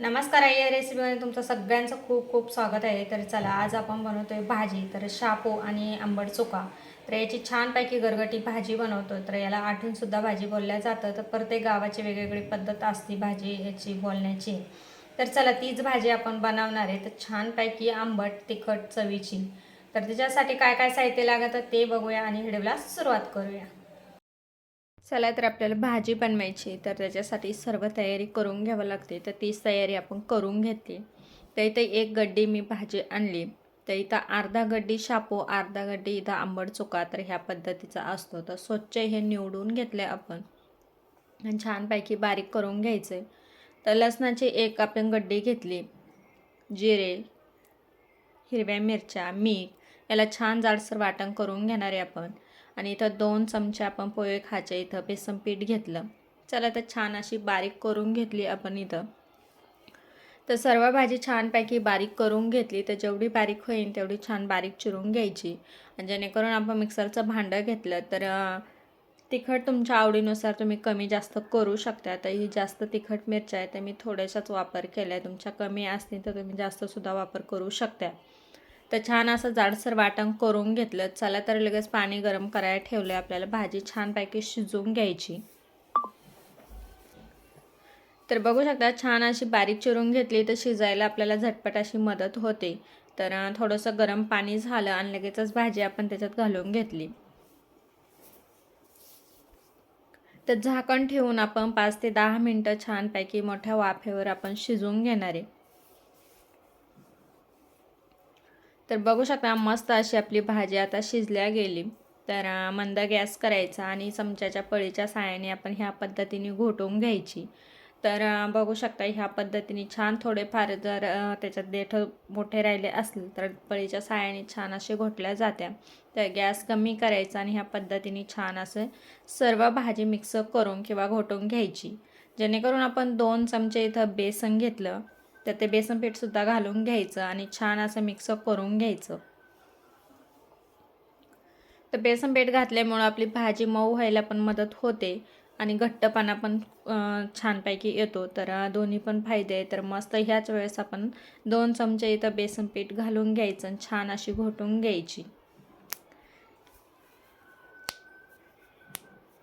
नमस्कार आई या रेसिपीमध्ये तुमचं सगळ्यांचं खूप खूप स्वागत आहे. तर चला आज आपण बनवतोय भाजी तर शापो आणि आंबट चोका तर याची छानपैकी गरगटी भाजी बनवतो. तर याला आठूनसुद्धा भाजी बोलल्या जातं तर प्रत्येक गावाची वेगवेगळी पद्धत असते भाजी याची बोलण्याची. तर चला तीच भाजी आपण बनवणार आहे. तर छानपैकी आंबट तिखट चवीची. तर त्याच्यासाठी काय काय साहित्य लागतं ते बघूया आणि व्हिडिओला सुरुवात करूया. चला तर आपल्याला भाजी बनवायची तर त्याच्यासाठी सर्व तयारी करून घ्यावं लागते. तर तीच तयारी आपण करून घेतली तर इथे एक गड्डी मी भाजी आणली. तर इथं अर्धा गड्डी शापो अर्धा गड्डी इथं आंबट चुका तर ह्या पद्धतीचा असतो. तर स्वच्छ हे निवडून घेतलं आपण. आणि छानपैकी बारीक करून घ्यायचे. तर लसणाची एक आपण गड्डी घेतली. जिरे हिरव्या मिरच्या मीठ याला छान जाडसर वाटण करून घेणार आहे आपण. आणि इथं दोन चमचे आपण पोहे खायचे इथं बेसन पीठ घेतलं. चला तर छान अशी बारीक करून घेतली आपण इथं. तर सर्व भाजी छानपैकी बारीक करून घेतली. तर जेवढी बारीक होईल तेवढी छान बारीक चिरून घ्यायची. आणि जेणेकरून आपण मिक्सरचं भांडं घेतलं तर तिखट तुमच्या आवडीनुसार तुम्ही कमी जास्त करू शकता. तर ही जास्त तिखट मिरच्या आहे तर मी थोड्याशाच वापर केला आहे तुमच्या कमी असतील तर तुम्ही जास्तसुद्धा वापर करू शकता. तर छान असं जाडसर वाटण करून घेतलं. चला तर लगेच पाणी गरम करायला ठेवलं आपल्याला भाजी छानपैकी शिजवून घ्यायची. तर बघू शकता छान अशी बारीक चिरून घेतली तर शिजायला आपल्याला झटपट अशी मदत होते. तर थोडंसं गरम पाणी झालं आणि लगेचच भाजी आपण त्याच्यात घालून घेतली. तर झाकण ठेवून आपण पाच ते दहा मिनटं छानपैकी मोठ्या वाफेवर आपण शिजवून घेणार आहे. तर बघू शकता मस्त अशी आपली भाजी आता शिजल्या गेली. तर मंद गॅस करायचा आणि चमच्याच्या पळीच्या साहाय्याने आपण ह्या पद्धतीने घोटून घ्यायची. तर बघू शकता ह्या पद्धतीने छान थोडेफार जर त्याच्यात देठ मोठे राहिले असले तर पळीच्या साहाय्याने छान असे घोटल्या जात्या. तर गॅस कमी करायचा आणि ह्या पद्धतीने छान असं सर्व भाजी मिक्स करून किंवा घोटून घ्यायची. जेणेकरून आपण दोन चमचे इथं बेसन घेतलं तर ते बेसन पीठसुद्धा घालून घ्यायचं आणि छान असं मिक्सअप करून घ्यायचं. तर बेसन पीठ घातल्यामुळं आपली भाजी मऊ व्हायला पण मदत होते आणि घट्टपणा पण छानपैकी येतो. तर दोन्ही पण फायदे आहे तर मस्त ह्याच वेळेस आपण दोन चमचे इथं बेसन पीठ घालून घ्यायचं आणि छान अशी घोटून घ्यायची.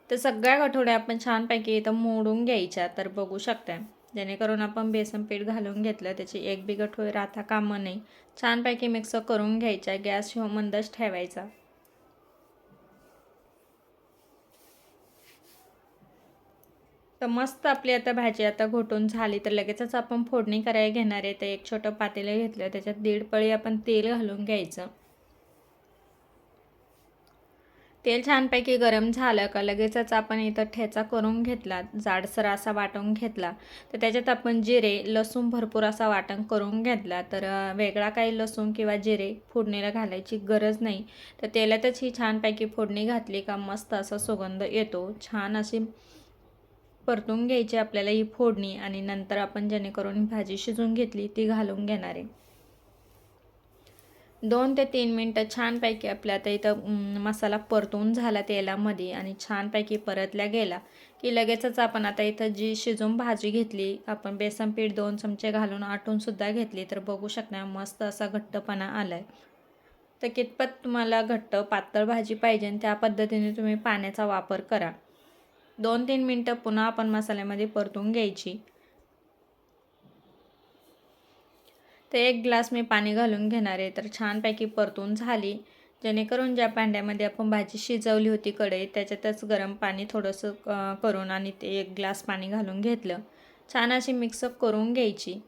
तर सगळ्या कठोड्या आपण छानपैकी इथं मोडून घ्यायच्या. तर बघू शकता जेणेकरून आपण बेसन पीठ घालून घेतलं त्याची एक बिघट होईल राहता कामं नाही. छानपैकी मिक्स करून घ्यायचा गॅस ह्यो मंदच ठेवायचा. तर मस्त आपली आता भाजी आता घोटून झाली तर लगेचच आपण फोडणी करायला घेणार आहे. तर एक छोटं पातेलं घेतलं त्याच्यात दीड पळी आपण तेल घालून घ्यायचं. तेल छानपैकी गरम झालं का लगेचच आपण इथं ठेचा करून घेतला जाडसर असा वाटून घेतला. तर त्याच्यात आपण जिरे लसूण भरपूर असा वाटण करून घेतला. तर वेगळा काही लसूण किंवा जिरे फोडणीला घालायची गरज नाही. तर तेलातच ही छानपैकी फोडणी घातली का मस्त असा सुगंध येतो. छान अशी परतून घ्यायची आपल्याला ही फोडणी आणि नंतर आपण जेणेकरून भाजी शिजून घेतली ती घालून घेणार आहे. दोन ते तीन मिनटं छानपैकी आपल्या आता इथं मसाला परतून झाला तेलामध्ये आणि छानपैकी परतल्या गेला की लगेचच आपण आता इथं जी शिजून भाजी घेतली आपण बेसन पीठ दोन चमचे घालून आटूनसुद्धा घेतली तर बघू शकणार मस्त असा घट्टपणा आला आहे तर कितपत तुम्हाला घट्ट पातळ भाजी पाहिजे आणि त्या पद्धतीने तुम्ही पाण्याचा वापर करा. दोन तीन मिनटं पुन्हा आपण मसाल्यामध्ये परतून घ्यायची. तर एक ग्लास मी पाणी घालून घेणार आहे. तर छानपैकी परतून झाली. जेणेकरून ज्या भांड्यामध्ये आपण भाजी शिजवली होती कढई त्याच्यातच गरम पाणी थोडंसं करून आणि ते एक ग्लास पाणी घालून घेतलं. छान अशी मिक्सअप करून घ्यायची.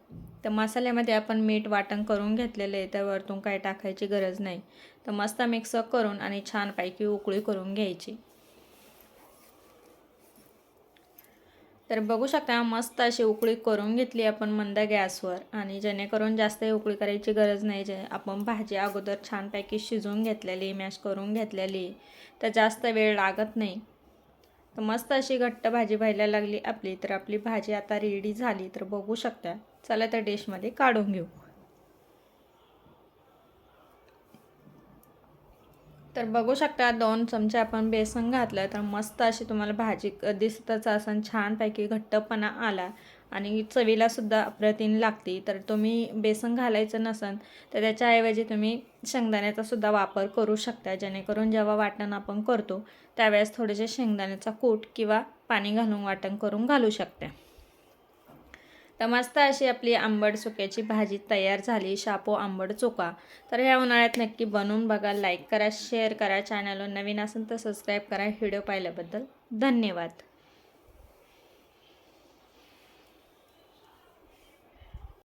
तर मसाल्यामध्ये आपण मीठ वाटण करून घेतलेलं आहे. तर वरतून काही टाकायची गरज नाही. तर मस्त मिक्सअप करून आणि छानपैकी उकळी करून घ्यायची. तर बघू शकता मस्त अशी उकळी करून घेतली आपण मंद गॅसवर. आणि जेणेकरून जास्त उकळी करायची गरज नाही जे आपण भाजी अगोदर छानपैकी शिजवून घेतलेली मॅश करून घेतलेली तर जास्त वेळ लागत नाही. तर मस्त अशी घट्ट भाजी व्हायला लागली आपली तर आपली भाजी आता रेडी झाली तर बघू शकता. चला तर डिशमध्ये काढून घेऊ. तर बघू शकता दोन चमचे आपण बेसन घातलं तर मस्त अशी तुम्हाला भाजी दिसतच असं छानपैकी घट्टपणा आला. आणि चवीलासुद्धा अप्रतिम लागते. तर तुम्ही बेसन घालायचं नसन तर त्याच्याऐवजी तुम्ही शेंगदाण्याचा सुद्धा वापर करू शकता. जेणेकरून जेव्हा वाटण आपण करतो त्यावेळेस थोडेसे शेंगदाण्याचा कूट किंवा पाणी घालून वाटण करून घालू शकते. तर मस्त अशी आपली आंबट चुक्याची भाजी तयार झाली शापो आंबड चोका तर ह्या उन्हाळ्यात नक्की बनवून बघा लाईक करा शेअर करा चॅनलवर नवीन असेल तर सबस्क्राईब करा. व्हिडिओ पाहिल्याबद्दल धन्यवाद.